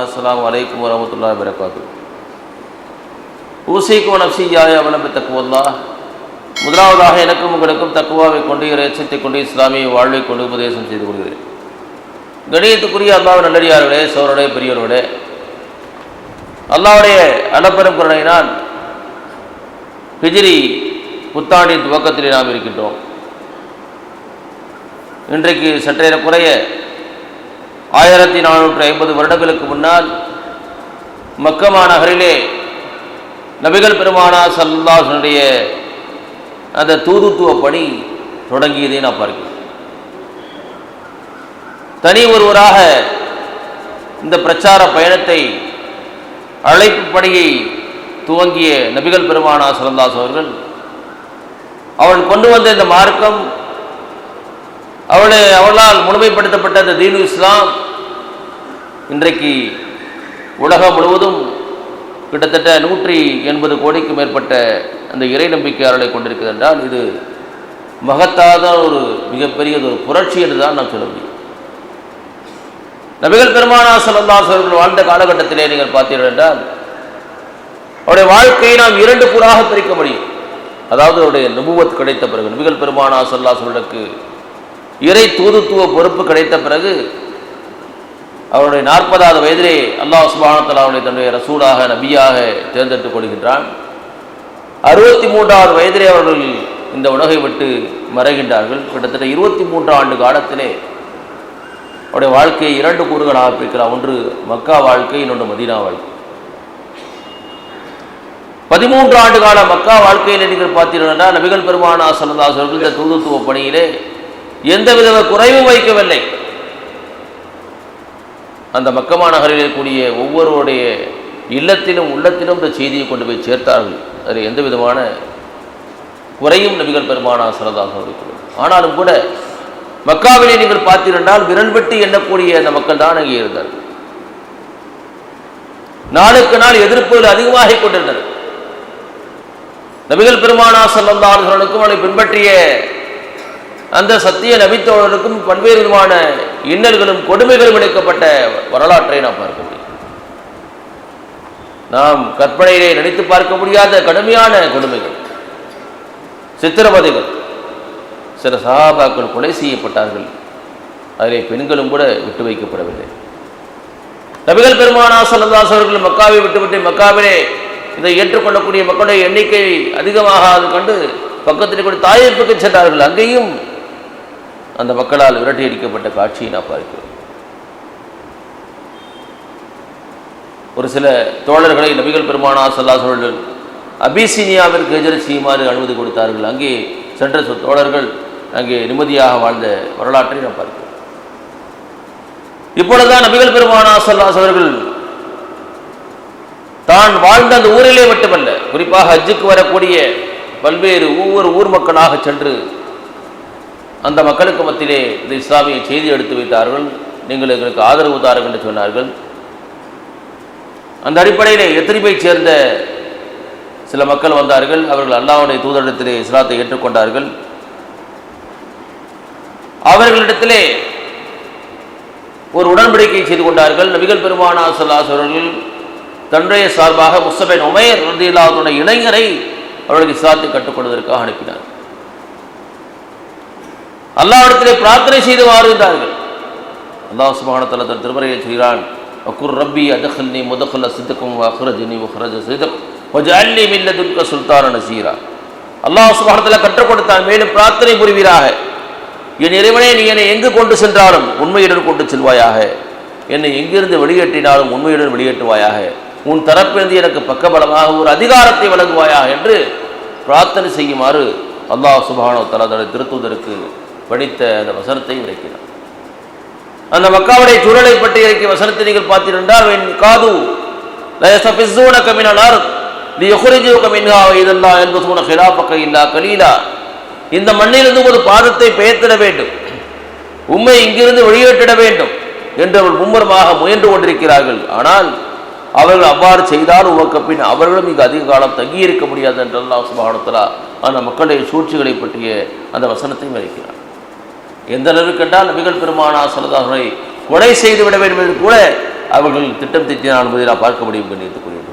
அஸ்லாம் அலைக்கும் வரமத்துல்லா வரகாத்து ஊசிக்கும் நப்சி நப்சியாய அவலம்பி தக்குவல்லா முதலாவதாக எனக்கும் உங்களுக்கும் தக்குவாவை கொண்டு இறைச்சத்தை கொண்டு இஸ்லாமிய வாழ்வை கொண்டு உபதேசம் செய்து கொள்கிறேன். கணியத்துக்குரிய அல்லாவின் நல்லடியார்களே சோழருடைய பெரியவர்களே அல்லாவுடைய அளப்பெரும் கருணையினால் ஹிஜ்ரி புத்தாண்டின் துவக்கத்திலே நாம் இருக்கின்றோம். இன்றைக்கு சற்றேற குறைய ஆயிரத்தி நானூற்றி ஐம்பது வருடங்களுக்கு முன்னால் மக்கமா நகரிலே நபிகள் பெருமானா சல்லாசனுடைய அந்த தூதுத்துவ பணி தொடங்கியதை நான் பார்க்கிறேன் தனி ஒருவராக இந்த பிரச்சார பயணத்தை அழைப்பு பணியை துவங்கிய நபிகள் பெருமானா சரந்தாஸ் அவர்கள் அவள் கொண்டு வந்த இந்த மார்க்கம் அவளை அவளால் முழுமைப்படுத்தப்பட்ட அந்த தீனு இஸ்லாம் இன்றைக்கு உலகம் முழுவதும் கிட்டத்தட்ட நூற்றி எண்பது கோடிக்கும் மேற்பட்ட அந்த இறை நம்பிக்கையாளர்களை கொண்டிருக்கிறது என்றால் இது மகத்தாத ஒரு மிகப்பெரிய ஒரு புரட்சி என்று தான் நாம் சொல்ல முடியும். நபிகள் பெருமானா சல்லல்லாஸ் வாழ்ந்த காலகட்டத்திலே நீங்கள் பார்த்தீர்கள் என்றால் அவருடைய வாழ்க்கையை நாம் இரண்டு கூறாக பிரிக்க முடியும். அதாவது அவருடைய நுபுவத் கிடைத்த பிறகு நபிகள் பெருமானா சல்லாஸ் இறை தூதுத்துவ பொறுப்பு கிடைத்த பிறகு அவருடைய நாற்பதாவது வயதிலே அல்லாஹ் சுபானத்தில் அவனை தன்னுடைய ரசூலாக நபியாக தேர்ந்தெடுத்துக் கொள்கின்றான். அறுபத்தி மூன்றாவது வயதிலே அவர்கள் இந்த உலகை விட்டு மறைகின்றார்கள். கிட்டத்தட்ட இருபத்தி மூன்று ஆண்டு காலத்திலே அவருடைய வாழ்க்கையை இரண்டு கூறுகளாக பிரிக்கிறார் ஒன்று மக்கா வாழ்க்கை இன்னொன்று மதீனா வாழ்க்கை. பதிமூன்று ஆண்டு கால மக்கா வாழ்க்கையில் நீங்கள் பார்த்தீர்கள் என்றால் நபிகள் பெருமானா சல்லதாஸ் அவர்கள் இந்த தூதுத்துவ பணியிலே எந்தவித குறைவும் வைக்கவில்லை. அந்த மக்கமா நகரில் கூடிய ஒவ்வொருவருடைய இல்லத்திலும் உள்ளத்திலும் இந்த செய்தியை கொண்டு போய் சேர்த்தார்கள். அதில் எந்த விதமான குறையும் நபிகள் பெருமானா சரதாக இருக்கிறது ஆனாலும் கூட மக்காவிலே நீங்கள் பார்த்திருந்தால் விரல் வெட்டி எண்ணக்கூடிய அந்த மக்கள் தான் அங்கே இருந்தார்கள். நாளுக்கு நாள் எதிர்ப்புகள் அதிகமாகிக் கொண்டிருந்தது. நபிகள் பெருமானா சல்லந்தார்களுக்கும் அவளை பின்பற்றிய அந்த சத்திய நபித்தோழருக்கும் பல்வேறு விதமான இன்னல்களும் கொடுமைகளும் இணைக்கப்பட்ட வரலாற்றை நாம் பார்க்க முடியும். நாம் கற்பனையிலே நினைத்து பார்க்க முடியாத கடுமையான கொடுமைகள் சித்திரவதைகள். சில சகாபாக்கள் கொலை செய்யப்பட்டார்கள். அதிலே பெண்களும் கூட விட்டு வைக்கப்படவில்லை. நபிகள் பெருமானா சல்லதாஸ் அவர்கள் மக்காவை விட்டுவிட்டு மக்காவிலே இதை ஏற்றுக்கொள்ளக்கூடிய மக்களுடைய எண்ணிக்கை அதிகமாக அது கண்டு பக்கத்தில் கூட தாயிப்புக்கு சென்றார்கள். அங்கேயும் அந்த மக்களால் விரட்டி அடிக்கப்பட்ட காட்சியை நான் பார்க்கிறோம் ஒரு சில தோழர்களை நபிகள் பெருமானா சல்லா சோழர்கள் அபிசீனியாவிற்கு எதிர செய்யுமாறு அனுமதி கொடுத்தார்கள். அங்கே சென்ற தோழர்கள் அங்கே நிம்மதியாக வாழ்ந்த வரலாற்றை நான் பார்க்கிறோம் இப்பொழுதுதான் நபிகள் பெருமானா சல்லாஸ் அவர்கள் தான் வாழ்ந்த அந்த ஊரிலே மட்டுமல்ல குறிப்பாக ஹஜ்ஜுக்கு வரக்கூடிய பல்வேறு ஒவ்வொரு ஊர் மக்களாக சென்று அந்த மக்களுக்கு மத்தியிலே இந்த இஸ்லாமிய செய்தி எடுத்து வைத்தார்கள். நீங்கள் எங்களுக்கு ஆதரவு தாருங்கள் என்று சொன்னார்கள். அந்த அடிப்படையிலே எத்திரிப்பை சேர்ந்த சில மக்கள் வந்தார்கள். அவர்கள் அல்லாவுடைய தூதரிடத்திலே இஸ்லாத்தை ஏற்றுக்கொண்டார்கள். அவர்களிடத்திலே ஒரு உடன்படிக்கை செய்து கொண்டார்கள். நபிகள் பெருமானா சொல்லாஸ் அவர்கள் தன்னுடைய சார்பாக முஸ்தபின் உமேர் ரதியில்லாவுடைய இளைஞரை அவர்களுக்கு இஸ்லாத்தை கற்றுக்கொள்வதற்காக அனுப்பினார். அல்லாவிடத்திலே பிரார்த்தனை செய்து மாறுகின்றார்கள் அல்லாஹ் சுபானத்தில் தன் திருமறையை செய்கிறான் அக்குர் ரப்பி அதஹல்னி முதஹல்ல சித்தக்கும் அஹ்ரஜினி உஹ்ரஜ சிதக் ஒஜல்லி மில்லதுல்க சுல்தான நசீரா. அல்லாஹ் சுபானத்தில் கற்றுக் கொடுத்தான் மேலும் பிரார்த்தனை புரிவீராக. என் இறைவனே நீ என்னை எங்கு கொண்டு சென்றாலும் உண்மையுடன் கொண்டு செல்வாயாக. என்னை எங்கிருந்து வெளியேற்றினாலும் உண்மையுடன் வெளியேற்றுவாயாக. உன் தரப்பிலிருந்து எனக்கு பக்கபலமாக ஒரு அதிகாரத்தை வழங்குவாயாக என்று பிரார்த்தனை செய்யுமாறு அல்லாஹ் சுபானோ தலா திருத்துவதற்கு படித்த அந்த வசனத்தை உரைக்கிறார் அந்த மக்காவுடைய சூழலை பற்றி இறக்கிய வசனத்தை நீங்கள் பார்த்தீர்கள் என் காது கமினார் நீ கமின்ஹா இதெல்லாம் என்பது ஹிலாபக்க இல்லா கலீலா இந்த மண்ணிலிருந்து ஒரு பாதத்தை பெயர்த்திட வேண்டும். உண்மை இங்கிருந்து வெளியேற்றிட வேண்டும் என்று அவர்கள் மும்முரமாக முயன்று கொண்டிருக்கிறார்கள். ஆனால் அவர்கள் அவ்வாறு செய்தால் உமக்கு பின் அவர்களும் இங்கு அதிக காலம் தங்கியிருக்க முடியாது என்றெல்லாம் அல்லாஹ் சுபானத்தலா அந்த மக்களுடைய சூழ்ச்சிகளை பற்றிய அந்த வசனத்தை மறைக்கிறார் எந்த அளவுக்கு என்றால் நபிகள் பெருமானா சலதாசனை கொலை செய்து விட வேண்டும் என்று கூட அவர்கள் திட்டம் திட்டினார் என்பதை நான் பார்க்க முடியும் கண்ணியத்துக்குரியவர்கள்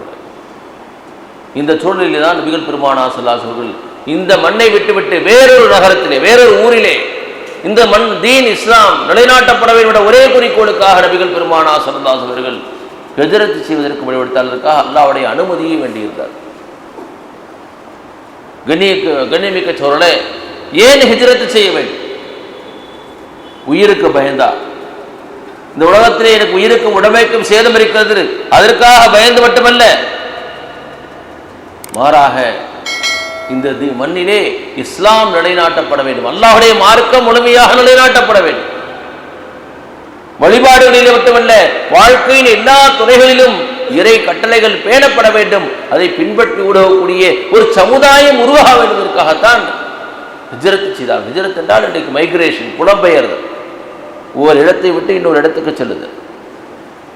இந்த சூழ்நிலையில் தான் நபிகள் பெருமானா சல்லாஸ் அவர்கள் இந்த மண்ணை விட்டுவிட்டு வேறொரு நகரத்திலே வேறொரு ஊரிலே இந்த மண் தீன் இஸ்லாம் நிலைநாட்டப்பட வேண்டும் ஒரே குறிக்கோளுக்காக நபிகள் பெருமானா சல்லாஸ் அவர்கள் கஜரத்து செய்வதற்கு முடிவெடுத்தாளருக்காக அல்லாவுடைய அனுமதியை வேண்டியிருந்தார் கண்ணிய கண்ணியமிக்க சோழலை ஏன் ஹிஜரத்து செய்ய வேண்டும்? உயிருக்கு பயந்தா. இந்த உலகத்திலே எனக்கு உயிருக்கும் உடமைக்கும் சேதம் இருக்கிறது. அதற்காக பயந்து மட்டுமல்ல. மாறாக இந்த தி- மண்ணிலே இஸ்லாம் நிலைநாட்டப்பட வேண்டும். அல்லாஹுடைய மார்க்கம் முழுமையாக நிலைநாட்டப்பட வேண்டும். வழிபாடுகளிலே மட்டுமல்ல வாழ்க்கையின் எல்லா துறைகளிலும் இறை கட்டளைகள் பேணப்பட வேண்டும். அதை பின்பற்றி உதவக்கூடிய ஒரு சமுதாயம் உருவாக வேண்டுவதற்காகத்தான் ஹிஜரத்து செய்தார் ஹிஜரத் என்றால் இன்றைக்கு மைக்ரேஷன் புலம்பெயர்தல். ஒவ்வொரு இடத்தை விட்டு இன்னொரு இடத்துக்கு செல்லுது.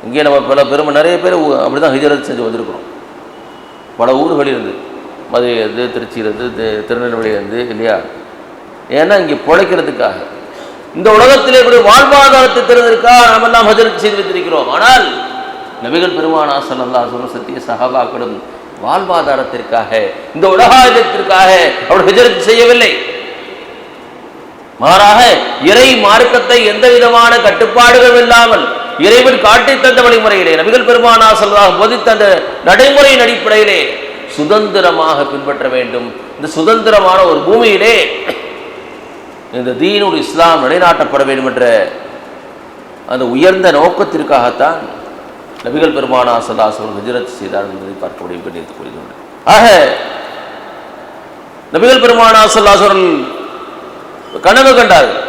இங்கே நம்ம பல பெருமை நிறைய பேர் அப்படி அப்படிதான் ஹிஜரத் செஞ்சு வந்திருக்கிறோம். பல ஊர்களிலிருந்து மதுரையிலிருந்து திருச்சியிலிருந்து திருநெல்வேலி திருநெல்வேலியிலிருந்து இல்லையா? ஏன்னா இங்கே பிழைக்கிறதுக்காக. இந்த உலகத்திலே இப்படி வாழ்வாதாரத்தை திறந்திருக்கா நாம் எல்லாம் ஹஜரத் செய்து வைத்திருக்கிறோம். ஆனால் நபிகள் பெருமானா ஸல்லல்லாஹு சொல்ல சத்திய சஹாபாக்களும் வாழ்வாதாரத்திற்காக இந்த உலகாயத்திற்காக அவர் ஹஜரத் செய்யவில்லை. மாறாக இறை மார்க்கத்தை எந்த விதமான கட்டுப்பாடுகள் இல்லாமல் இறைவன் காட்டி தந்த வழிமுறையிலே நபிகள் பெருமானா சொல்றாக போதித்த அந்த நடைமுறையின் அடிப்படையிலே சுதந்திரமாக பின்பற்ற வேண்டும். இந்த சுதந்திரமான ஒரு பூமியிலே இந்த தீனுல் இஸ்லாம் நிலைநாட்டப்பட வேண்டும் என்ற அந்த உயர்ந்த நோக்கத்திற்காகத்தான் நபிகள் பெருமானா சல்லாசவர் ஹஜரத் செய்தார் என்பதை பார்க்க முடியும் கண்ணியத்துக் ஆக நபிகள் பெருமானா சல்லாசவர்கள் கனவு கண்டார்கள்.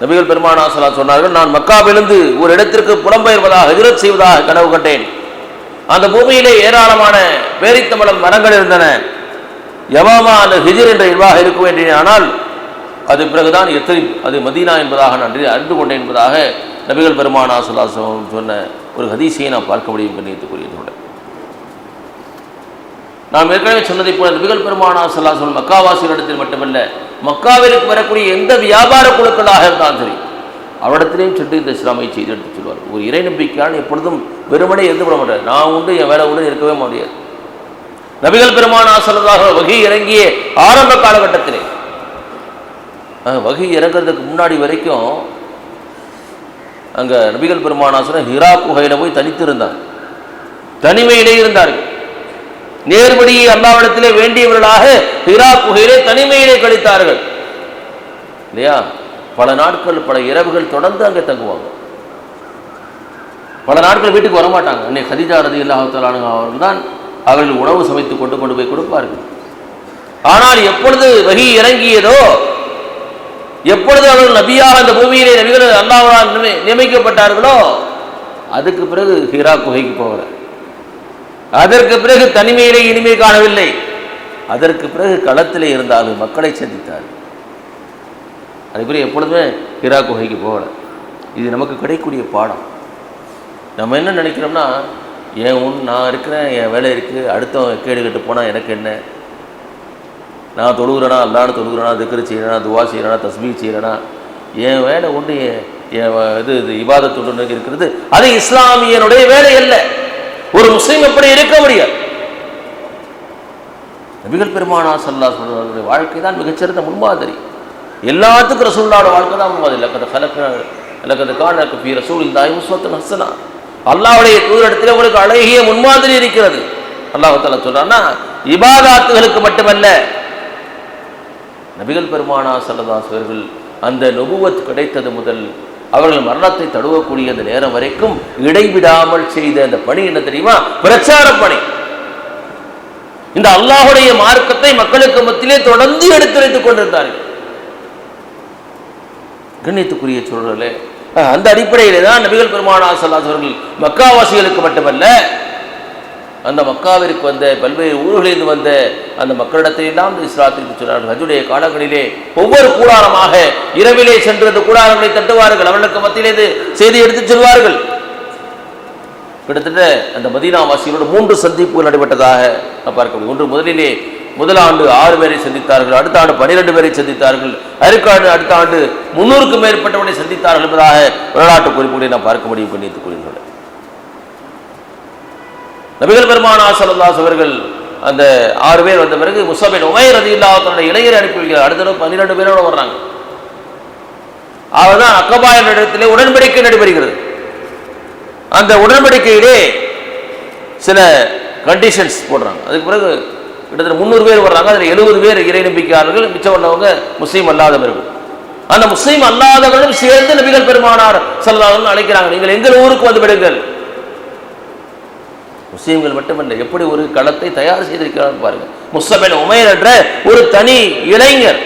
நபிகள் பெருமானா சொன்னார்கள் நான் மக்காவிலிருந்து ஒரு இடத்திற்கு புலம்பெயர்வதாக ஹஜரத் செய்வதாக கனவு கண்டேன். அந்த பூமியிலே ஏராளமான பேரித்தமலம் மரங்கள் இருந்தன. யவாமா அந்த ஹிஜிர் என்ற இல்வாக இருக்க வேண்டிய ஆனால் அது பிறகுதான் எத்தனை அது மதீனா என்பதாக நான் அறிந்து கொண்டேன் என்பதாக நபிகள் பெருமானா சல்லா சொன்ன ஒரு ஹதீஸையை நான் பார்க்க முடியும் கண்ணியத்துக்குரியதோடு நாம் ஏற்கனவே சொன்னதை போல நபிகள் பெருமானா சல்லா சொல் மக்காவாசிகளிடத்தில் மட்டுமல்ல மக்காவிற்கு வரக்கூடிய எந்த வியாபார குழுக்களாக இருந்தாலும் சரி அவரிடத்திலையும் சென்று இந்த இஸ்லாமை செய்து எடுத்து சொல்வார் ஒரு இறை நம்பிக்கையான எப்பொழுதும் வெறுமனே இருந்து விட மாட்டார் நான் உண்டு என் வேலை உண்டு இருக்கவே முடியாது நபிகள் பெருமான் ஆசலதாக வகை இறங்கிய ஆரம்ப காலகட்டத்திலே வகை இறங்குறதுக்கு முன்னாடி வரைக்கும் அங்கே நபிகள் பெருமானா ஹிரா குகையில் போய் தனித்து இருந்தார் தனிமையிலே இருந்தார்கள் நேர்படி அல்லாவிடத்திலே வேண்டியவர்களாக ஹிரா குகையிலே தனிமையிலே கழித்தார்கள். இல்லையா? பல நாட்கள் பல இரவுகள் தொடர்ந்து அங்கே தங்குவாங்க. பல நாட்கள் வீட்டுக்கு வரமாட்டாங்க. அன்னை ஹதிஜா ரதி அல்லாஹாலுங்க அவர்கள் தான் அவர்கள் உணவு சமைத்து கொண்டு கொண்டு போய் கொடுப்பார்கள். ஆனால் எப்பொழுது வகி இறங்கியதோ எப்பொழுது அவர்கள் நபியாக அந்த பூமியிலே நபிகள் அல்லாஹால் நியமிக்கப்பட்டார்களோ அதுக்கு பிறகு ஹீரா குகைக்கு போகிறார் அதற்கு பிறகு தனிமையிலே இனிமே காணவில்லை. அதற்கு பிறகு களத்திலே இருந்தாலும் மக்களை சந்தித்தார். அதுக்கு எப்பொழுதுமே ஹிரா குகைக்கு போகலை. இது நமக்கு கிடைக்கக்கூடிய பாடம். நம்ம என்ன நினைக்கிறோம்னா என் உன் நான் இருக்கிறேன் என் வேலை இருக்குது அடுத்தவன் கேடு கட்டு போனால் எனக்கு என்ன? நான் தொழுகிறேனா அல்லான்னு தொழுகிறேனா திக்கரு செய்கிறேனா துவா செய்கிறேனா தஸ்மீ செய்கிறேனா என் வேலை ஒன்று என் இது இது இபாதத்துடன் இருக்கிறது அது இஸ்லாமியனுடைய வேலை இல்லை ஒரு முஸ்லீம் எப்படி இருக்க முடியாது நபிகள் பெருமானா சல்லா சொல்லுடைய வாழ்க்கை தான் மிகச்சிறந்த முன்மாதிரி. எல்லாத்துக்கும் ரசூல்லாவோட வாழ்க்கை தான் முன்மாதிரி. லக்கத கலக்க லக்கத காணக்கு பி ரசூல் தாய் ஐமுஸ்வத்து ஹசனா அல்லாவுடைய தூரத்தில் உங்களுக்கு அழகிய முன்மாதிரி இருக்கிறது. அல்லாஹால சொல்றான்னா இபாதாத்துகளுக்கு மட்டுமல்ல. நபிகள் பெருமானா சல்லதாஸ் அவர்கள் அந்த நுபுவத் கிடைத்தது முதல் அவர்கள் மரணத்தை தடுவக்கூடிய அந்த நேரம் வரைக்கும் இடைவிடாமல் செய்த அந்த பணி என்ன தெரியுமா? பிரச்சார பணி. இந்த அல்லாஹுடைய மார்க்கத்தை மக்களுக்கு மத்தியிலே தொடர்ந்து எடுத்துரைத்துக் கொண்டிருந்தார்கள். கண்ணியத்துக்குரிய சூழலே அந்த அடிப்படையிலே தான் நபிகள் பெருமானா சல்லாஸ் அவர்கள் மக்காவாசிகளுக்கு மட்டுமல்ல அந்த மக்காவிற்கு வந்த பல்வேறு ஊர்களிலிருந்து வந்த அந்த மக்களிடத்தையெல்லாம் இந்த இஸ்லாத்திற்கு சொன்னார்கள். ஹஜுடைய காலங்களிலே ஒவ்வொரு கூடாரமாக இரவிலே சென்று அந்த கூடாரங்களை தட்டுவார்கள். அவர்களுக்கு மத்தியிலே செய்தி எடுத்துச் செல்வார்கள். கிட்டத்தட்ட அந்த மதீனாவாசிகளோட மூன்று சந்திப்புகள் நடைபெற்றதாக நான் பார்க்க முடியும். ஒன்று முதலிலே முதல் ஆண்டு ஆறு பேரை சந்தித்தார்கள் அடுத்த ஆண்டு பன்னிரெண்டு பேரை சந்தித்தார்கள் அருக்காண்டு அடுத்த ஆண்டு முன்னூறுக்கும் மேற்பட்டவனை சந்தித்தார்கள் என்பதாக வரலாற்று குறிப்புகளை நாம் பார்க்க முடியும் கண்ணியத்துக்குரியவர்கள். நபிகள் பெருமானா சல்லாஸ் அவர்கள் அந்த ஆறு பேர் வந்த பிறகு முசபின் உமைர் ரதி இல்லாதனுடைய இளைஞரை அனுப்பி வைக்கிறார். அடுத்த பன்னிரெண்டு பேரோட வர்றாங்க. அவர் தான் அக்கபா என்ற இடத்திலே உடன்படிக்கை நடைபெறுகிறது. அந்த உடன்படிக்கையிலே சில கண்டிஷன்ஸ் போடுறாங்க. அதுக்கு பிறகு கிட்டத்தட்ட முந்நூறு பேர் வர்றாங்க. அதில் எழுபது பேர் இறை நம்பிக்கையாளர்கள் மிச்சம் உள்ளவங்க முஸ்லீம் அல்லாதவர்கள். அந்த முஸ்லீம் அல்லாதவர்களும் சேர்ந்து நபிகள் பெருமானார் செல்லதார்கள் அழைக்கிறாங்க. நீங்கள் எங்கள் ஊருக்கு வந்து விடுங்கள். முஸ்லீம்கள் மட்டுமல்ல எப்படி ஒரு களத்தை தயார் செய்திருக்கிறார் பாருங்க. முஸ்லபின் உமையர் என்ற ஒரு தனி இளைஞர்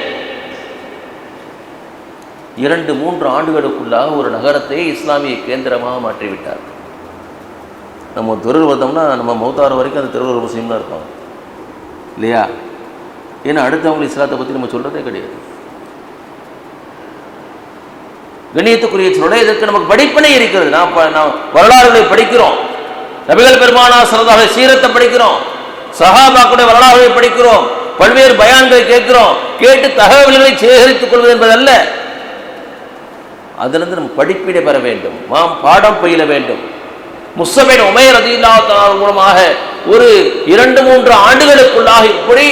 இரண்டு மூன்று ஆண்டுகளுக்குள்ளாக ஒரு நகரத்தை இஸ்லாமிய கேந்திரமாக மாற்றிவிட்டார். நம்ம தெருவில் வந்தோம்னா நம்ம மௌத்தாறு வரைக்கும் அந்த தெருவில் முஸ்லீம் தான் இருப்பாங்க. இல்லையா? ஏன்னா அடுத்தவங்க இஸ்லாத்தை பற்றி நம்ம சொல்கிறதே கிடையாது. கணியத்துக்குரிய சொல்ல இதற்கு நமக்கு படிப்பனை இருக்கிறது. நான் நான் நாம் வரலாறுகளை படிக்கிறோம். நபிகள் பெருமானா சரதாக சீரத்தை படிக்கிறோம். சஹாபாக்குடைய வரலாறுகளை படிக்கிறோம். பல்வேறு பயான்களை கேட்கிறோம். கேட்டு தகவல்களை சேகரித்துக் கொள்வது என்பதல்ல. அதிலிருந்து நம் படிப்பினை பெற வேண்டும். மாம் பாடம் பயில வேண்டும். முஸ்லமின் உமையர் ரதியில்லாத்தார் மூலமாக ஒரு இரண்டு மூன்று ஆண்டுகளுக்குள்ளாக இப்படி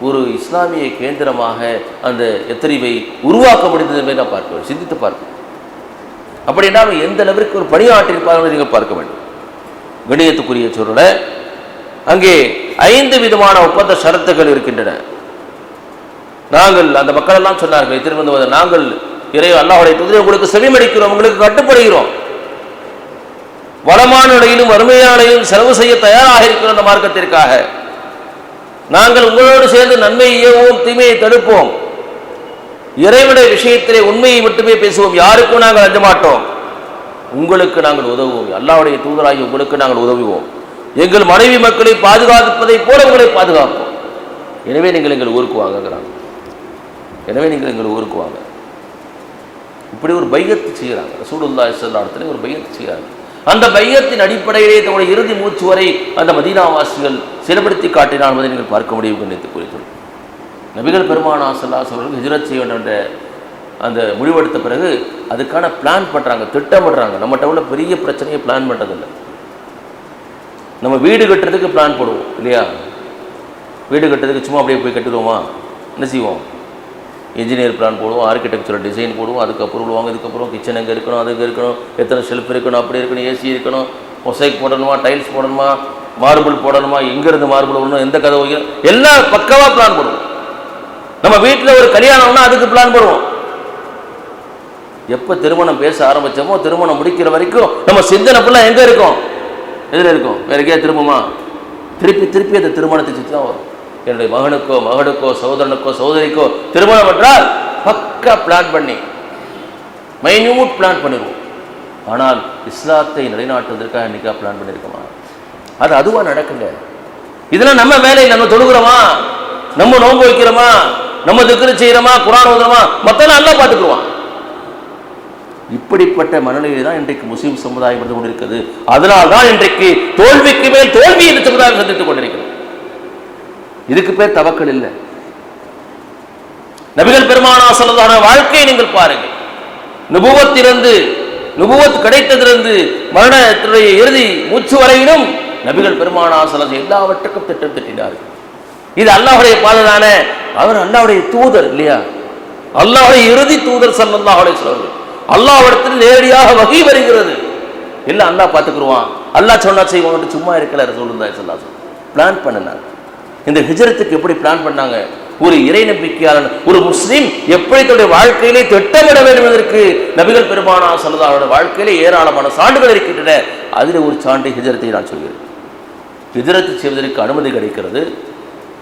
ஒரு இஸ்லாமிய கேந்திரமாக அந்த எத்தரிவை உருவாக்க முடிந்தது என்பதை நான் பார்க்க சிந்தித்து பார்க்க அப்படின்னா அவர் எந்த அளவிற்கு ஒரு பணியாற்றிருப்பார்கள் நீங்கள் பார்க்க வேண்டும். விடயத்துக்குரிய சொல்ல அங்கே ஐந்து விதமான ஒப்பந்த ஷரத்துகள் இருக்கின்றன. நாங்கள் அந்த மக்கள் எல்லாம் சொன்னார்கள் திரும்ப வந்து நாங்கள் இறை அல்லாஹுடைய துதிரை உங்களுக்கு செவிமடிக்கிறோம் உங்களுக்கு கட்டுப்படுகிறோம். வளமான நிலையிலும் வறுமையான செலவு செய்ய தயாராக இருக்கிறோம் அந்த மார்க்கத்திற்காக. நாங்கள் உங்களோடு சேர்ந்து நன்மையை ஏவோம் தீமையை தடுப்போம். இறைவனுடைய விஷயத்திலே உண்மையை மட்டுமே பேசுவோம். யாருக்கும் நாங்கள் அஞ்ச மாட்டோம். உங்களுக்கு நாங்கள் உதவுவோம். அல்லாவுடைய தூதராகி உங்களுக்கு நாங்கள் உதவுவோம். எங்கள் மனைவி மக்களை பாதுகாப்பதை போல உங்களை பாதுகாப்போம். எனவே நீங்கள் எங்கள் ஊருக்கு வாங்கங்கிறாங்க எனவே நீங்கள் எங்கள் ஊருக்கு வாங்க. இப்படி ஒரு பையத்து செய்கிறாங்க சூடுல்லா இடத்துல ஒரு பையத்து செய்கிறாங்க அந்த பையத்தின் அடிப்படையிலே தங்களுடைய இறுதி மூச்சு வரை அந்த மதீனாவாசிகள் செயல்படுத்தி காட்டினால் என்பதை நீங்கள் பார்க்க முடியும் என்று குறித்தோம் நபிகள் பெருமானா சல்லாஸ் அவர்கள் ஹிஜரத் செய்ய வேண்டும் அந்த முடிவெடுத்த பிறகு அதுக்கான பிளான் பண்ணுறாங்க திட்டமிடுறாங்க நம்மகிட்ட உள்ள பெரிய பிரச்சனையை பிளான் பண்ணுறதில்லை நம்ம வீடு கட்டுறதுக்கு பிளான் போடுவோம் இல்லையா? வீடு கட்டுறதுக்கு சும்மா அப்படியே போய் கட்டிடுவோமா? என்ன செய்வோம்? இன்ஜினியர் பிளான் போடுவோம் ஆர்கிடெக்சரல் டிசைன் போடுவோம். அதுக்கப்புறம் விடுவாங்க இதுக்கப்புறம் கிச்சன் எங்கே இருக்கணும் அதுக்கு இருக்கணும் எத்தனை ஷெல்ஃப் இருக்கணும் அப்படி இருக்கணும் ஏசி இருக்கணும் மொசைக் போடணுமா டைல்ஸ் போடணுமா மார்பிள் போடணுமா எங்கேருந்து மார்பிள் விடணும் எந்த கதை வைக்கணும் எல்லாம் பக்காவாக பிளான் போடுவோம். நம்ம வீட்டில் ஒரு கல்யாணம்னா அதுக்கு பிளான் போடுவோம். எப்போ திருமணம் பேச ஆரம்பிச்சோமோ திருமணம் முடிக்கிற வரைக்கும் நம்ம சிந்தனை ஃபுல்லாக எங்கே இருக்கும்? எதில் இருக்கும்? வேற எங்கேயா திரும்புமா? திருப்பி திருப்பி அந்த திருமணத்தை சுற்றி தான் வரும். என்னுடைய மகனுக்கோ மகனுக்கோ சகோதரனுக்கோ சகோதரிக்கோ திருமணம் என்றால் பக்கா பிளான் பண்ணி மைன்யூட் பிளான் பண்ணிடுவோம். ஆனால் இஸ்லாத்தை நிலைநாட்டுவதற்காக இன்றைக்காக பிளான் பண்ணியிருக்கோமா? அது அதுவாக நடக்குங்க. இதெல்லாம் நம்ம வேலையை நம்ம தொழுகிறோமா? நம்ம நோன்பு வைக்கிறோமா? நம்ம திக்ரு செய்கிறோமா குரான் ஓதுறோமா மொத்தம் நல்லா பார்த்துக்குருவான் இப்படிப்பட்ட மனநிலை தான் இன்றைக்கு முஸ்லீம் சமுதாயம் இருந்து கொண்டிருக்கிறது. அதனால் தான் இன்றைக்கு தோல்விக்கு மேல் தோல்வி இந்த சமுதாயம் சந்தித்துக் கொண்டிருக்கிறது. இதுக்கு பேர் தவக்கல் இல்லை. நபிகள் பெருமானா சொல்லதான வாழ்க்கையை நீங்கள் பாருங்கள். நுபுவத்திலிருந்து நுபுவத் கிடைத்ததிலிருந்து மரணத்தினுடைய இறுதி மூச்சு வரையிலும் நபிகள் பெருமானா சொல்லது எல்லாவற்றுக்கும் திட்டம் திட்டினார்கள். இது அல்லாஹுடைய பாதை தானே அவர் அல்லாவுடைய தூதர் இல்லையா? அல்லாவுடைய இறுதி தூதர் சல்லல்லாஹு அலைஹி வஸல்லம் அல்லாஹ்விடத்தில் நேரடியாக வகை வருகிறது. இல்லை அல்லாஹ் பார்த்துக்குருவான். அல்லாஹ் சொன்னா செய்வான் சும்மா இருக்கல சொல்லுங்க பிளான் பண்ணினாங்க இந்த ஹிஜரத்துக்கு எப்படி பிளான் பண்ணாங்க? ஒரு இறை நம்பிக்கையாளன் ஒரு முஸ்லீம் எப்படி தன்னுடைய வாழ்க்கையிலே திட்டமிட வேண்டும் என்பதற்கு நபிகள் பெருமானா சொல்லதாவோட வாழ்க்கையிலே ஏராளமான சான்றுகள் இருக்கின்றன. அதில் ஒரு சான்று ஹிஜரத்தை நான் சொல்கிறேன். ஹிஜரத்து செய்வதற்கு அனுமதி கிடைக்கிறது.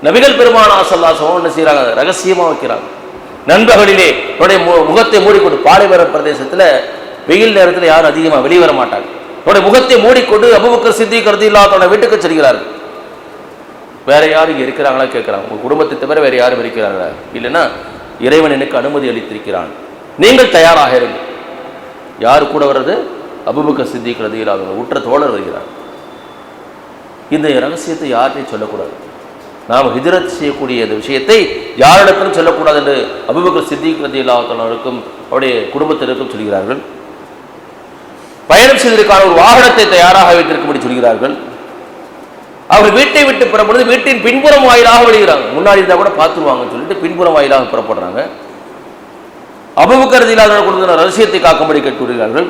நபிகள் பெருமானா சல்லாசம் என்ன செய்கிறாங்க ரகசியமாக வைக்கிறாங்க. நண்பகலிலே தன்னுடைய மு- முகத்தை மூடிக்கொண்டு பாலைவர பிரதேசத்தில் வெயில் நேரத்தில் யாரும் அதிகமாக வெளியே வர மாட்டாங்க. தன்னுடைய முகத்தை மூடிக்கொண்டு அபுபக்கர் சித்தி கருதி இல்லாதவன வீட்டுக்கு செல்கிறார்கள். வேற யாரும் இங்கே இருக்கிறாங்களா கேட்குறாங்க. உங்கள் குடும்பத்தை தவிர வேற யாரும் இருக்கிறாங்களா? இல்லைன்னா இறைவன் எனக்கு அனுமதி அளித்திருக்கிறான். நீங்கள் தயாராக இருங்க யார் கூட வர்றது? அபுபக்கர் சித்தி கருதி இல்லாதவங்க உற்ற தோழர் வருகிறார். இந்த ரகசியத்தை யார்கிட்டையும் சொல்லக்கூடாது. நாம் ஹிஜரத் செய்யக்கூடிய அந்த விஷயத்தை யாரிடத்திலும் சொல்லக்கூடாது என்று அபுபக்கர் சித்திக் ரதி இல்லாதவர்களுக்கும் அவருடைய குடும்பத்தினருக்கும் சொல்கிறார்கள். பயணம் செய்வதற்கான ஒரு வாகனத்தை தயாராக வைத்திருக்கும்படி சொல்கிறார்கள். அவர் வீட்டை விட்டு புறப்படுது வீட்டின் பின்புறம் வாயிலாக வெளியிறாங்க முன்னாடி இருந்தா கூட பார்த்துருவாங்கன்னு சொல்லிட்டு பின்புறம் வாயிலாக புறப்படுறாங்க. அபுபக்கர் இல்லாதவர்கள் கொடுத்த ரகசியத்தை காக்கும்படி கேட்டுகிறார்கள்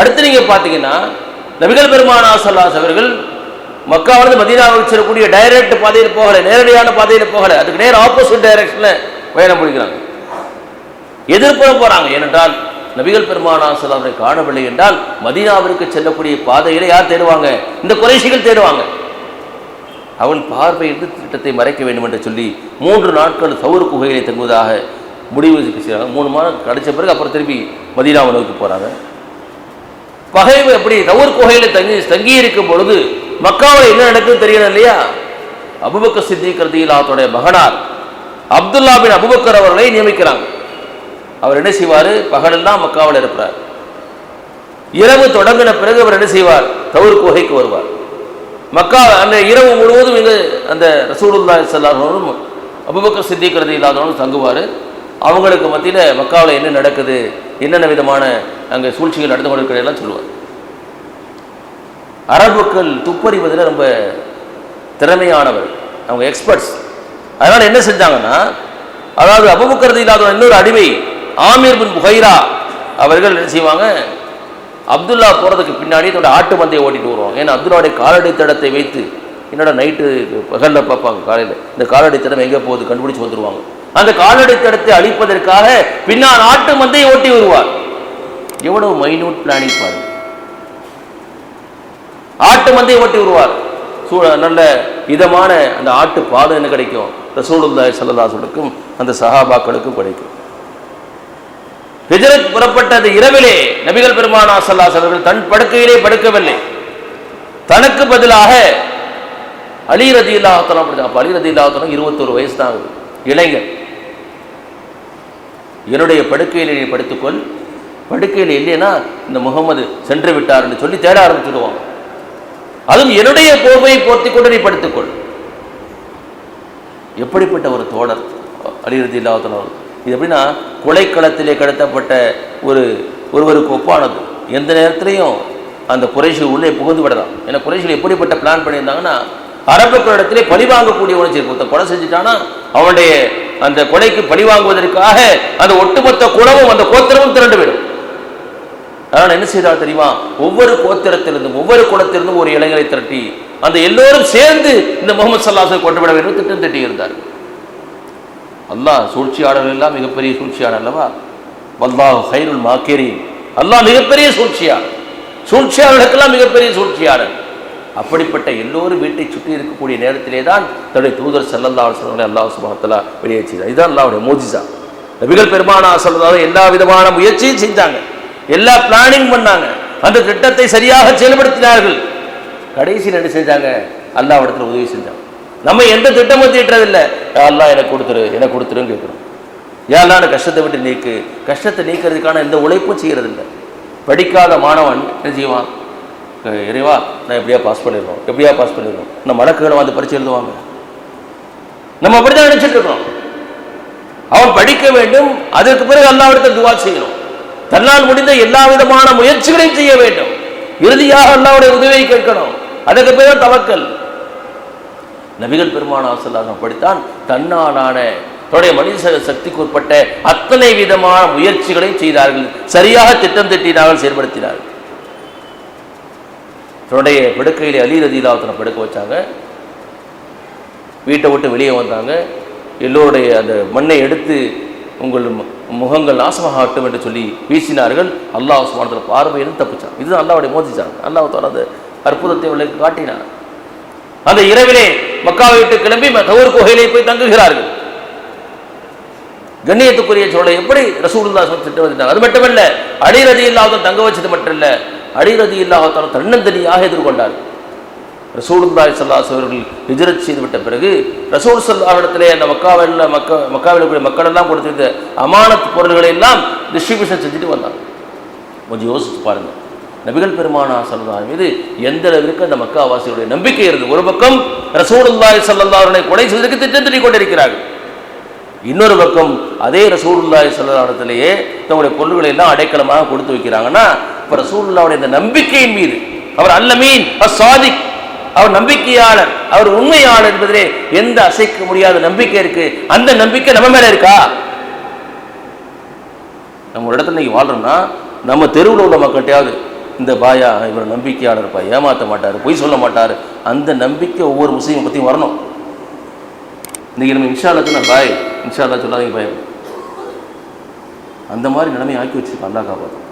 அடுத்து நீங்க பார்த்தீங்கன்னா நபிகள் பெருமானா சல்லாஸ் அவர்கள் மக்காவிலிருந்து மதீனாவுக்கு செல்லக்கூடிய டைரக்ட் பாதையில் போகல நேரடியான பாதையில் போகல. அதுக்கு நேர் ஆப்போசிட் டைரக்ஷன்ல பயணம் பிடிக்கிறாங்க எதிர்ப்புறம் போறாங்க. ஏனென்றால் நபிகள் பெருமானா அவரை காணவில்லை என்றால் மதீனாவிற்கு செல்லக்கூடிய பாதையில யார் தேடுவாங்க? இந்த குறைசிகள் தேடுவாங்க. அவன் பார்வையிட்டு திட்டத்தை மறைக்க வேண்டும் என்று சொல்லி மூன்று நாட்கள் சவுர் குகையிலே தங்குவதாக முடிவு செய்கிறாங்க. மூணு மாதம் கிடைச்ச பிறகு அப்புறம் திருப்பி மதீனாவை நோக்கி போறாங்க. பகைவு எப்படி தவுர் குகையில தங்கி தங்கி இருக்கும் பொழுது மக்காவில் என்ன நடக்குதுன்னு தெரியல இல்லையா? அபுபக்க சித்திகரதியிலாத்துடைய மகனார் அப்துல்லா பின் அபுபக்கர் அவர்களை நியமிக்கிறாங்க. அவர் என்ன செய்வார்? பகலெல்லாம் மக்காவில் இருப்பார். இரவு தொடங்கின பிறகு அவர் என்ன செய்வார்? தவறு குகைக்கு வருவார். மக்கா அந்த இரவு முழுவதும் இங்கு அந்த ரசூலுல்லா செல்லாதவனும் அபுபக்கர் சித்திக்கிறது இல்லாதவனும் தங்குவார். அவங்களுக்கு மத்தியில் மக்காவில் என்ன நடக்குது? என்னென்ன விதமான அங்கே சூழ்ச்சிகள் நடந்து கொண்டிருக்கிறதெல்லாம் சொல்லுவார். அரபுக்கள் துப்பறிவதில் ரொம்ப திறமையானவர் அவங்க எக்ஸ்பர்ட்ஸ் அதனால் என்ன செஞ்சாங்கன்னா அதாவது அபுபக்கரது இல்லாத இன்னொரு அடிமை ஆமீர் பின் புகைரா அவர்கள் என்ன செய்வாங்க அப்துல்லா போகிறதுக்கு பின்னாடி தன்னோட ஆட்டு மந்தையை ஓட்டிட்டு வருவாங்க. ஏன்னா அப்துல்லாவுடைய காலடி தடத்தை வைத்து என்னோட நைட்டு பகலில் பார்ப்பாங்க காலையில். இந்த காலடி தடம் எங்கே போகுது கண்டுபிடிச்சு வந்துடுவாங்க அந்த காலடி தடத்தை அழிப்பதற்காக பின்னால் ஆட்டு மந்தையை ஓட்டி வருவார். எவ்வளவு மைனூட் பிளானிங் பாருங்கள் ஆட்டு மந்தையை ஓட்டி விடுவார் சூ நல்ல இதமான அந்த ஆட்டு பாதம் என்ன கிடைக்கும்? ரசூலுல்லாய் சல்லதாசுக்கும் அந்த சஹாபாக்களுக்கும் கிடைக்கும். ஹிஜரத் புறப்பட்ட அந்த இரவிலே நபிகள் பெருமானா சல்லா அவர்கள் தன் படுக்கையிலே படுக்கவில்லை. தனக்கு பதிலாக அலி ரதி இல்லாத்தனம் அப்போ அலி ரதி இல்லாத்தனம் இருபத்தொரு வயசு தான் ஆகுது இளைஞர் என்னுடைய படுக்கையிலே நீ படுத்துக்கொள். படுக்கையில் இல்லைன்னா இந்த முகமது சென்று விட்டார்னு சொல்லி தேட ஆரம்பிச்சுடுவாங்க அதுவும் என்னுடைய போர்வையை போர்த்தி கொண்டு நீ படுத்துக்கொள். எப்படிப்பட்ட ஒரு தோழர் அலிரதி இல்லாதவர் இது எப்படின்னா கொலைக்களத்திலே கடத்தப்பட்ட ஒரு ஒருவருக்கு ஒப்பானது. எந்த நேரத்திலையும் அந்த குறைஷி உள்ளே புகுந்து விடலாம். ஏன்னா குறைஷில் எப்படிப்பட்ட பிளான் பண்ணியிருந்தாங்கன்னா அரபுக்களிடத்திலே பழிவாங்கக்கூடிய உணர்ச்சி ஒருத்தன் கொலை செஞ்சுட்டானா அவனுடைய அந்த கொலைக்கு பழி வாங்குவதற்காக அந்த ஒட்டுமொத்த குணமும் அந்த கோத்திரமும் திரண்டு விடும். அதனால் என்ன செய்தால் தெரியுமா? ஒவ்வொரு கோத்திரத்திலிருந்தும் ஒவ்வொரு குளத்திலிருந்தும் ஒரு இளைஞரை திரட்டி அந்த எல்லோரும் சேர்ந்து இந்த முகமது சல்லாசை கொண்டு விட வேண்டும் திட்டம் திட்டி இருந்தார் அல்லாஹ் சூழ்ச்சியாளர்கள் எல்லாம் மிகப்பெரிய சூழ்ச்சியாளர் அல்லவா? வல்லாஹ் ஹைருல் மாக்கேரி அல்லாஹ் மிகப்பெரிய சூழ்ச்சியாளர். சூழ்ச்சியாளர்களுக்கெல்லாம் மிகப்பெரிய சூழ்ச்சியாளர். அப்படிப்பட்ட எல்லோரும் வீட்டை சுற்றி இருக்கக்கூடிய நேரத்திலே தான் தன்னுடைய தூதர் செல்லல்லா சொல்லுங்களை அல்லாஹ் சுபாத்தலா வெளியே செய்தார். இதுதான் அல்லாவுடைய மோஜிசா. நபிகள் பெருமானா சொல்லதாக எல்லா விதமான முயற்சியும் செஞ்சாங்க. எல்லா பிளானிங் பண்ணாங்க. அந்த திட்டத்தை சரியாக செயல்படுத்தினார்கள். கடைசியில் என்ன செஞ்சாங்க? அல்லா இடத்துல உதவி செஞ்சாங்க நம்ம எந்த திட்டமும் தீட்டுறதில்லை. அல்லாஹ் எனக்கு கொடுத்துரு எனக்கு கொடுத்துருன்னு கேட்குறோம். ஏன்னா கஷ்டத்தை விட்டு நீக்கு. கஷ்டத்தை நீக்கிறதுக்கான எந்த உழைப்பும் செய்யறதில்லை. படிக்காத மாணவன் என்ன செய்வான்? இறைவா நான் எப்படியா பாஸ் பண்ணிடுறோம் எப்படியா பாஸ் பண்ணிடுறோம் நம்ம மடக்குகளை வந்து பரிச்சு எழுதுவாங்க. நம்ம அப்படிதான் நினைச்சிட்டு இருக்கோம். அவன் படிக்க வேண்டும் அதற்கு பிறகு அல்லாவிடத்தில் துவா செய்யணும். தன்னால் முடிந்த எல்லா விதமான முயற்சிகளையும் செய்ய வேண்டும். இறுதியாக அல்லாவுடைய உதவியை கேட்கணும். அதற்கு பேர் தவக்கல். நபிகள் பெருமான ஆசல்லாக படித்தான் தன்னாலான தன்னுடைய மனித சக்திக்கு உட்பட்ட அத்தனை விதமான முயற்சிகளையும் செய்தார்கள். சரியாக திட்டம் திட்டினார்கள் செயல்படுத்தினார்கள். தன்னுடைய படுக்கையிலே அலி ரதிலாவத்தனை படுக்க வச்சாங்க. வீட்டை விட்டு வெளியே வந்தாங்க. எல்லோருடைய அந்த மண்ணை எடுத்து உங்கள் முகங்கள் நாசமாகட்டும் என்று சொல்லி வீசினார்கள். அல்லாஹ் சுமானத்தில் பார்வையிலும் தப்பிச்சான் இதுதான் அல்லாவுடைய மோதிச்சாங்க அல்லாஹ் தஆலா அந்த அற்புதத்தை அவர்களுக்கு காட்டினார் அந்த இரவிலே மக்காவை விட்டு கிளம்பி கவுர் கோகையிலே போய் தங்குகிறார்கள். கண்ணியத்துக்குரிய சோழை எப்படி ரசூலுல்லா திட்டம் வந்துட்டாங்க அது மட்டுமல்ல அடிரதி இல்லாத தங்க வச்சது மட்டும் இல்ல அடிரதி இல்லாத தன்னந்தனியாக எதிர்கொண்டார் ரசூலுல்லாஹி ஸல்லல்லாஹு அலைஹி அவர்கள் ஹிஜரத் செய்து விட்ட பிறகு ரசூல் சல்லாவிடத்திலே அந்த மக்காவில் மக்க மக்காவில் இருக்கக்கூடிய மக்கள் எல்லாம் கொடுத்திருந்த அமானத் பொருள்களை எல்லாம் டிஸ்ட்ரிபியூஷன் செஞ்சுட்டு வந்தாங்க. கொஞ்சம் யோசித்து பாருங்க. நபிகள் பெருமானா ஸல்லல்லாஹு மீது எந்த அளவிற்கு அந்த மக்காவாசிகளுடைய நம்பிக்கை இருந்தது? ஒரு பக்கம் ரசூலுல்லாஹி சல்லா அவர்களை கொலை செய்வதற்கு திட்டம் திட்டிக் கொண்டிருக்கிறார்கள். இன்னொரு பக்கம் அதே ரசூலுல்லாஹி ஸல்லல்லாஹு தங்களுடைய பொருள்களை எல்லாம் அடைக்கலமாக கொடுத்து வைக்கிறாங்கன்னா இப்போ ரசூலுல்லாவுடைய இந்த நம்பிக்கையின் மீது அவர் அல்லமீன் சாதிக் அவர் நம்பிக்கையாளர். அவர் உண்மையாளர் என்பதிலே எந்த அசைக்க முடியாத நம்பிக்கை இருக்கு? அந்த நம்பிக்கை நம்ம மேல இருக்கா? நம்ம ஒரு இடத்துல இன்னைக்கு வாழ்றோம்னா நம்ம தெருவில் உள்ள மக்கள்கிட்டயாவது இந்த பாயா இவர் நம்பிக்கையாளர் பா ஏமாற்ற மாட்டார் பொய் சொல்ல மாட்டார். அந்த நம்பிக்கை ஒவ்வொரு முஸ்லீமை பற்றியும் வரணும். இன்னைக்கு நம்ம இன்ஷா அல்லா பாய் இன்ஷா சொல்லாதீங்க பயம் அந்த மாதிரி நிலைமை ஆக்கி வச்சிருக்கோம் அல்லா காப்பாற்றும்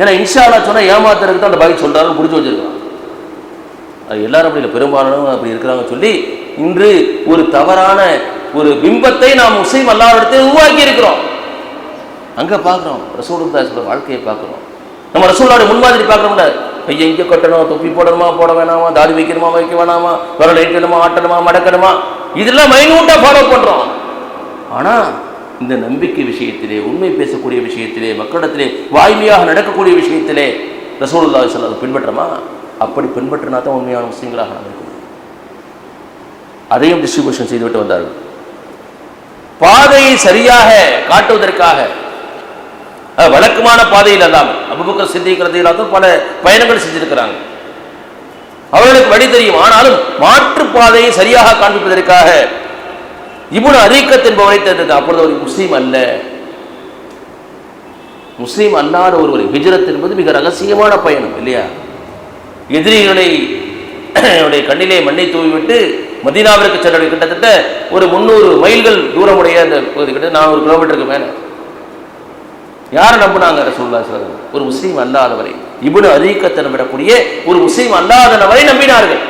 ஏன்னா இன்ஷா சொன்னால் ஏமாத்துறதுக்கு தான் அந்த பாய் சொல்கிறாரு புரிஞ்சு வச்சிருக்கான். அது எல்லாரும் அப்படி இல்லை. பெரும்பாலும் அப்படி இருக்கிறாங்க சொல்லி இன்று ஒரு தவறான ஒரு பிம்பத்தை நாம் முஸ்லீம் அல்லாவிடத்தை உருவாக்கி இருக்கிறோம் அங்கே பார்க்குறோம். ரசூலுல்லாஹோட வாழ்க்கையை பார்க்குறோம். நம்ம ரசூலோட முன்மாதிரி பார்க்குறோம்ல. ஐயா இங்கே கட்டணும்? தொப்பி போடணுமா? போட வேணாமா? தாடி வைக்கணுமா? வைக்க வேணாமா? விரல் ஏற்றணுமா ஆட்டணுமா? மடக்கணுமா? இதெல்லாம் மைனூட்டாக ஃபாலோ பண்ணுறோம் ஆனால் இந்த நம்பிக்கை விஷயத்திலே உண்மை பேசக்கூடிய விஷயத்திலே மக்களிடத்திலே வாய்மையாக நடக்கக்கூடிய விஷயத்திலே ரசூலுல்லாஹி சொல்லாத பின்பற்றமா? அப்படி பின்பற்றினா தான் உண்மையான முஸ்லீம்களாக நாம் இருக்க முடியும் அதையும் டிஸ்ட்ரிபியூஷன் செய்துவிட்டு வந்தார்கள். பாதையை சரியாக காட்டுவதற்காக வழக்கமான பாதையில் அல்லாமல் அபுபக்கர் சிந்திக்கிறது பல பயணங்கள் செஞ்சிருக்கிறாங்க. அவர்களுக்கு வழி தெரியும். ஆனாலும் மாற்று பாதையை சரியாக காண்பிப்பதற்காக இவ்வளவு அரீக்கத் என்பவரை தேர்ந்தெடுத்தார். அப்பொழுது ஒரு முஸ்லீம் அல்ல. முஸ்லீம் அல்லாத ஒருவர். ஹிஜரத் என்பது மிக ரகசியமான பயணம் இல்லையா? எதிரிகளை என்னுடைய கண்ணிலே மண்ணை தூவிவிட்டு மதீனாவிற்கு சென்ற கிட்டத்தட்ட ஒரு முந்நூறு மைல்கள் தூரமுடைய அந்த பகுதி கிட்ட நானூறு கிலோமீட்டருக்கு மேலே. யாரை நம்பினாங்க ரசூல்லா சொல்லுங்க ஒரு முஸ்லீம் அல்லாதவரை. இவ்வளவு அதிகத்தை விடக்கூடிய ஒரு முஸ்லீம் அல்லாத நபரை நம்பினார்கள்.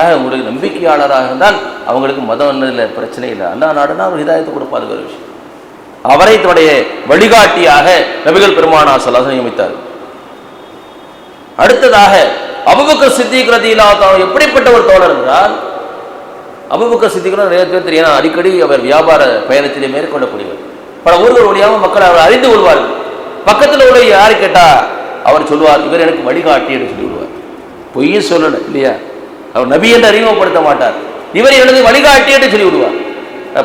ஆக உங்களுக்கு நம்பிக்கையாளராக இருந்தால் அவங்களுக்கு மதம் இல்லை பிரச்சனை இல்லை. அல்லா நாடுனா அவர் இதாயத்தை கொடுப்பாது ஒரு விஷயம். அவரை தன்னுடைய வழிகாட்டியாக நபிகள் பெருமானா சொல்லாசன் நியமித்தார் அடுத்ததாக அபுபக்கர் சித்திக் ரதியில்லாத எப்படிப்பட்ட ஒரு தோழர் என்றால் அபுபக்கர் சித்திகளும் நிறைய பேர் தெரியும். அடிக்கடி அவர் வியாபார பயணத்திலே மேற்கொள்ளக்கூடியவர். பல ஊர்கள் வழியாக மக்கள் அவர் அறிந்து கொள்வார்கள். பக்கத்தில் உள்ள யார் கேட்டா அவர் சொல்லுவார் இவர் எனக்கு வழிகாட்டி என்று சொல்லி விடுவார். பொய்யும் சொல்லணும் இல்லையா? அவர் நபி என்று அறிமுகப்படுத்த மாட்டார். இவர் எனது வழிகாட்டி என்று சொல்லி விடுவார்.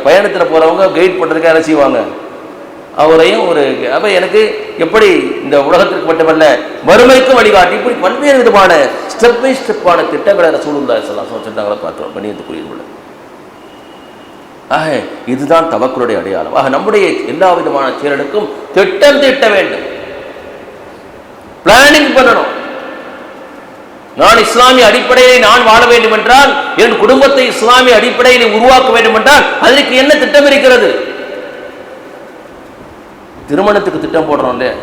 பயணத்தில் போறவங்க கைட் பண்ணுறதுக்காக என்ன செய்வாங்க? அவரையும் ஒரு அப்ப எனக்கு எப்படி இந்த உலகத்திற்கு மட்டுமல்ல வறுமைக்கும் வழிகாட்டி இப்படி பல்வேறு விதமான ஸ்டெப் பை ஸ்டெப்பான திட்டங்களை ரசூலுல்லா ஸல்லல்லாஹு அலைஹி திட்டங்களை பார்க்கிறோம் கணியத்துக்குரியவர்கள் ஆக இதுதான் தவக்களுடைய அடையாளம். ஆக நம்முடைய எல்லா விதமான செயலுக்கும் திட்டம் திட்ட வேண்டும். பிளானிங் பண்ணணும். நான் இஸ்லாமிய அடிப்படையை நான் வாழ வேண்டும் என்றால் என் குடும்பத்தை இஸ்லாமிய அடிப்படையில் உருவாக்க வேண்டும் என்றால் அதற்கு என்ன திட்டம் இருக்கிறது? திருமணத்துக்கு திட்டம் போடுறோம் இல்லையா?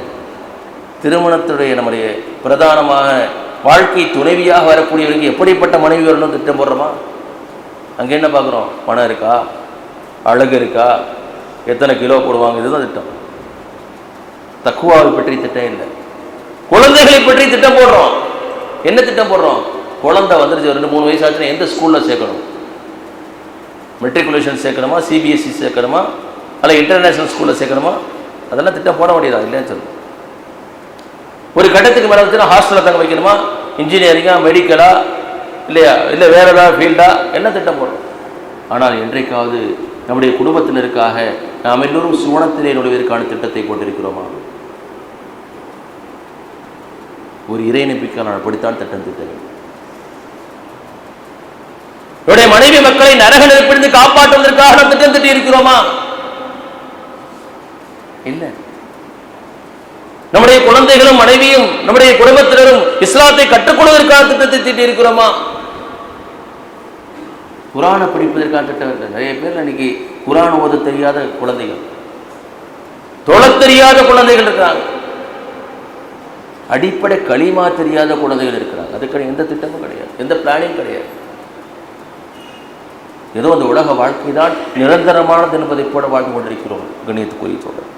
திருமணத்துடைய நம்முடைய பிரதானமாக வாழ்க்கை துணைவியாக வரக்கூடியவருக்கு எப்படிப்பட்ட மனைவி வரணும் திட்டம் போடுறோமா? அங்கே என்ன பார்க்குறோம் பணம் இருக்கா? அழகு இருக்கா? எத்தனை கிலோ போடுவாங்க? இதுதான் திட்டம். தக்குவாவை பற்றி திட்டம் இல்லை. குழந்தைகளை பற்றி திட்டம் போடுறோம். என்ன திட்டம் போடுறோம்? குழந்தை வந்துருச்சு ரெண்டு மூணு வயசு ஆச்சுன்னா எந்த ஸ்கூலில் சேர்க்கணும்? மெட்ரிகுலேஷன் சேர்க்கணுமா? சிபிஎஸ்சி சேர்க்கணுமா? அல்ல இன்டர்நேஷனல் ஸ்கூலில் சேர்க்கணுமா? அதெல்லாம் திட்டம் போட வேண்டியதா? இல்லைன்னு சொல்லணும் ஒரு கட்டத்துக்கு மேலே வந்துச்சுன்னா ஹாஸ்டலில் தங்க வைக்கணுமா? இன்ஜினியரிங்கா மெடிக்கலா இல்லையா? இல்லை வேற ஏதாவது ஃபீல்டா என்ன திட்டம் போடுறோம் ஆனால் என்றைக்காவது நம்முடைய குடும்பத்தினருக்காக நாம் எல்லோரும் சுவனத்திலே நுழைவதற்கான திட்டத்தை போட்டிருக்கிறோமா? ஒரு இறை நம்பிக்கையாளர் அப்படித்தான் திட்டம் திட்டங்கள். என்னுடைய மனைவி மக்களை நரக நெருப்பிலிருந்து காப்பாற்றுவதற்காக நாம் திட்டம் திட்டி இருக்கிறோமா இல்லை. நம்முடைய குழந்தைகளும் மனைவியும் நம்முடைய குடும்பத்தினரும் இஸ்லாத்தை கற்றுக்கொள்வதற்கான திட்டத்தை தீட்டி இருக்கிறோமா குரானை படிப்பதற்கான திட்டம் இல்லை. நிறைய பேர் இன்னைக்கு குரான் ஓத தெரியாத குழந்தைகள். தொழ தெரியாத குழந்தைகள் இருக்கிறாங்க. அடிப்படை களிமா தெரியாத குழந்தைகள் இருக்கிறாங்க. அதுக்கான எந்த திட்டமும் கிடையாது. எந்த பிளானிங் கிடையாது. ஏதோ அந்த உலக வாழ்க்கை தான் நிரந்தரமானது என்பதை போல வாழ்ந்து கொண்டிருக்கிறோம். கணியத்துக்குரிய சொல்றேன்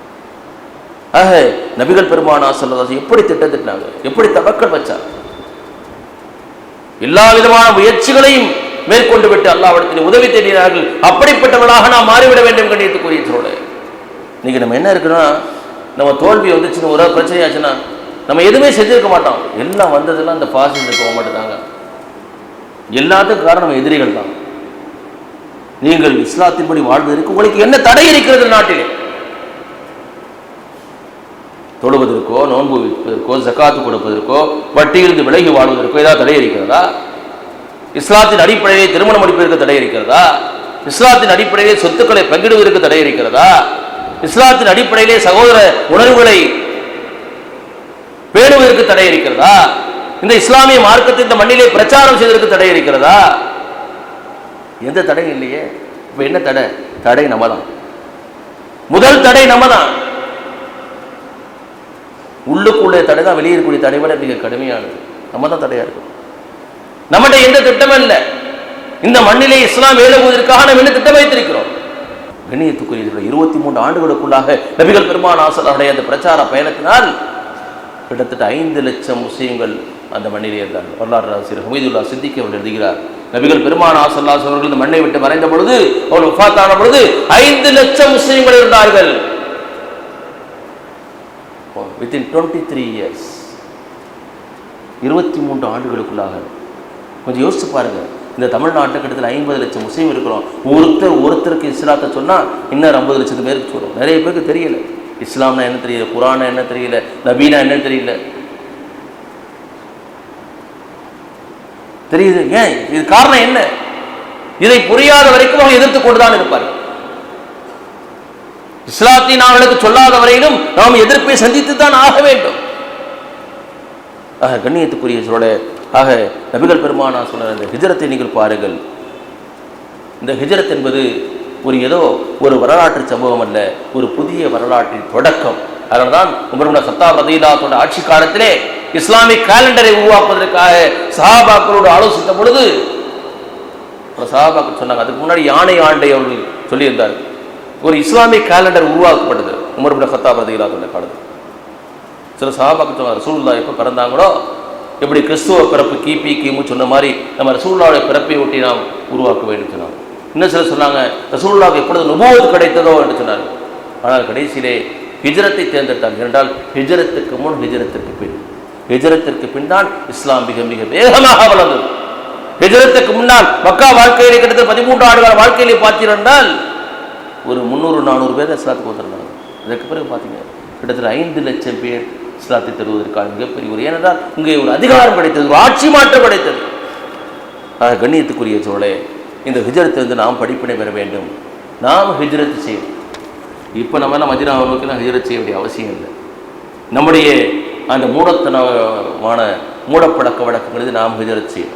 ஆக நபிகள் பெருமானா சொல்லதாசு எப்படி திட்டத்திட்டாங்க? எப்படி தவக்கல் வச்சாங்க? எல்லா விதமான முயற்சிகளையும் மேற்கொண்டு விட்டு அல்லாவிடத்தில் உதவி தேடினார்கள். அப்படிப்பட்டவர்களாக நாம் மாறிவிட வேண்டும் கண்ணியத்துக்குரிய சொல்ல இன்னைக்கு நம்ம என்ன இருக்குன்னா நம்ம தோல்வி வந்துச்சுன்னு ஒரு பிரச்சனை ஆச்சுன்னா நம்ம எதுவுமே செஞ்சிருக்க மாட்டோம். எல்லாம் வந்ததெல்லாம் அந்த பாசில் போக மாட்டேதாங்க எல்லாத்துக்கும் காரணம் எதிரிகள் தான். நீங்கள் இஸ்லாத்தின்படி வாழ்வதற்கு உங்களுக்கு என்ன தடை இருக்கிறது நாட்டிலே? தொழுவதற்கோ நோன்பு வைப்பதற்கோ ஜக்காத்து கொடுப்பதற்கோ வட்டியிலிருந்து விலகி வாழ்வதற்கோ ஏதாவது தடை இருக்கிறதா? இஸ்லாத்தின் அடிப்படையை திருமணம் அடிப்பதற்கு தடை இருக்கிறதா? இஸ்லாத்தின் அடிப்படையிலே சொத்துக்களை பங்கிடுவதற்கு தடை இருக்கிறதா? இஸ்லாத்தின் அடிப்படையிலே சகோதர உணர்வுகளை பேணுவதற்கு தடை இருக்கிறதா? இந்த இஸ்லாமிய மார்க்கத்தை இந்த மண்ணிலே பிரச்சாரம் செய்வதற்கு தடை இருக்கிறதா? எந்த தடையும் இல்லையே. இப்ப என்ன தடை? தடை நம்ம தான் முதல் தடை நம்ம தான் உள்ளுக்குள்ளே தடை தான் வெளியே இருக்கக்கூடிய தடை விட மிக கடுமையானது. நம்ம தான் தடையா இருக்கும் நம்மகிட்ட எந்த திட்டமும் இல்லை. இந்த மண்ணிலே இஸ்லாம் எழுதுவதற்காக நம்ம என்ன திட்டம் வைத்திருக்கிறோம்? கணியத்துக்குரிய இருபத்தி மூன்று ஆண்டுகளுக்குள்ளாக நபிகள் பெருமான் ஆசலாருடைய அந்த பிரச்சார பயணத்தினால் கிட்டத்தட்ட ஐந்து லட்சம் முஸ்லீம்கள் அந்த மண்ணிலே இருந்தார்கள். வரலாறு ஆசிரியர் ஹமீதுல்லா சித்திக்கு அவர் எழுதுகிறார். நபிகள் பெருமான் ஆசல்லாஸ் அவர்கள் இந்த மண்ணை விட்டு மறைந்த பொழுது அவர் உஃபாத்தான பொழுது ஐந்து லட்சம் முஸ்லீம்கள் இருந்தார்கள். வித்தின் டுவெண்ட்டி த்ரீ இயர்ஸ் இருபத்தி மூன்று ஆண்டுகளுக்குள்ளாக. கொஞ்சம் யோசிச்சு பாருங்க. இந்த தமிழ்நாட்டு கட்டத்தில் ஐம்பது லட்சம் முஸ்லீம் இருக்கிறோம். ஒருத்தர் ஒருத்தருக்கு இஸ்லாத்தை சொன்னால் இன்னும் ஐம்பது லட்சத்து பேருக்கு சொல்கிறோம் நிறைய பேருக்கு தெரியல. இஸ்லாம்னா என்ன தெரியல? குரானா என்ன தெரியல? நபீனா என்ன தெரியல? தெரியுது? ஏன்? இது காரணம் என்ன? இதை புரியாத வரைக்கும் அவங்க எதிர்த்து கொண்டுதான் இருப்பார் இஸ்லாத்தை நாங்களுக்கு சொல்லாத வரையிலும் நாம் எதிர்ப்பை சந்தித்து தான் ஆக வேண்டும். ஆக கண்ணியத்துக்குரிய சொல்ல ஆக நபிகள் பெருமானா சொன்ன இந்த ஹிஜரத்தை நீங்கள் பாருங்கள். இந்த ஹிஜரத் என்பது ஒரு ஏதோ ஒரு வரலாற்று சம்பவம் அல்ல ஒரு புதிய வரலாற்றின் தொடக்கம். அதனால்தான் உமருடைய சத்தா பதிலாத்தோட ஆட்சி காலத்திலே இஸ்லாமிக் கேலண்டரை உருவாக்குவதற்காக சஹாபாக்களோடு ஆலோசித்த பொழுது சஹாபாக்கள் சொன்னாங்க அதுக்கு முன்னாடி யானை ஆண்டை அவர்கள் சொல்லியிருந்தார் ஒரு இஸ்லாமிய காலண்டர் உருவாக்கப்பட்டது உமருடைய சத்தாப் ரதீலாத்தோட காலத்தில். சில சஹாபாக்கள் சொன்னாங்க எப்போ பிறந்தாங்களோ? எப்படி கிறிஸ்துவ பிறப்பு கிபி கிமு சொன்ன மாதிரி நம்ம ரசூல்லாவுடைய பிறப்பை ஒட்டி நாம் உருவாக்க வேண்டும் சொன்னாங்க. இன்னும் சிலர் சொன்னாங்க ரசூல்லாவுக்கு எப்பொழுது நுபோது கிடைத்ததோ? என்று சொன்னார் ஆனால் கடைசியிலே ஹிஜரத்தை தேர்ந்தெடுத்தார் என்றால் ஹிஜரத்துக்கு முன் ஹிஜரத்திற்கு பின். ஹிஜரத்திற்கு பின் தான் இஸ்லாம் மிக மிக வேகமாக வளர்ந்தது. ஹிஜரத்துக்கு முன்னால் மக்கா வாழ்க்கையிலே கிட்டத்தட்ட பதிமூன்று ஆண்டுகால வாழ்க்கையிலே பார்த்தீர்கள் ஒரு முந்நூறு நானூறு பேர் இஸ்லாத்துக்கு வந்திருந்தாங்க அதுக்கு பிறகு பார்த்தீங்க கிட்டத்தட்ட ஐந்து லட்சம் பேர் இஸ்லாத்தை தருவதற்கான மிகப்பெரிய ஒரு ஏனென்றால் இங்கே ஒரு அதிகாரம் கிடைத்தது ஒரு ஆட்சி மாற்றம் கிடைத்தது ஆக கண்ணியத்துக்குரிய சோழே இந்த ஹிஜரத்திலிருந்து நாம் படிப்பினை பெற வேண்டும். நாம் ஹிஜரத் செய்வோம் இப்போ நம்ம என்ன மதினாவை நோக்கிலாம் ஹிஜரத் செய்ய வேண்டிய அவசியம் இல்லை. நம்முடைய அந்த மூடத்தனமான மூடப்பழக்க வழக்கங்களுக்கு நாம் ஹிஜரத் செய்யும்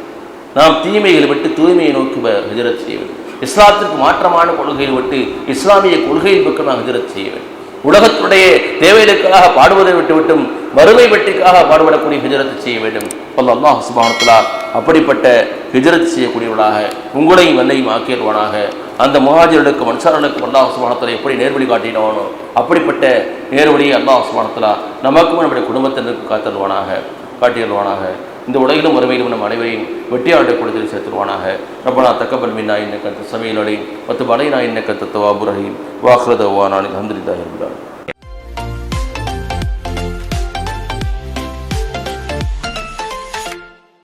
நாம் தீமைகளை விட்டு தூய்மையை நோக்கி ஹிஜரத் செய்ய வேண்டும். இஸ்லாத்திற்கு மாற்றமான கொள்கையை விட்டு இஸ்லாமிய கொள்கையின் பக்கம் நாம் ஹிஜரத் செய்ய வேண்டும். உலகத்துடைய தேவைகளுக்காக பாடுவதை விட்டுவிட்டும் வறுமை வெட்டிக்காக பாடுபடக்கூடிய ஹிஜரத்தை செய்ய வேண்டும். அல்ல அல்லாஹ் சுபானத்திலா அப்படிப்பட்ட ஹிஜரத் செய்யக்கூடியவனாக உங்களையும் வல்லையும் ஆக்கிடுவானாக அந்த முஹாஜர்களுக்கும் அன்சாரர்களுக்கும் அல்லாஹ் சுபானத்தில் எப்படி நேர்வழி காட்டினவனோ அப்படிப்பட்ட நேர்வழியை அல்லாஹ் சுபானத்திலா நமக்கும் நம்முடைய குடும்பத்தினருக்கும் காத்தருவானாக காட்டியல்வானாக இந்த உலகிலும் வறுமையிலும் நம் அனைவரையும் வெட்டியாளுடைய குடத்தில் சேர்த்துருவானாக ரப்பனா தக்கபல் மின்னா இன்னக்க சமையல் அலை மற்ற பலைனா இன்னக்க தத்துவா புரஹீம் வாஹ்ரதவானானி அஹமதுல்லாஹி ரபில்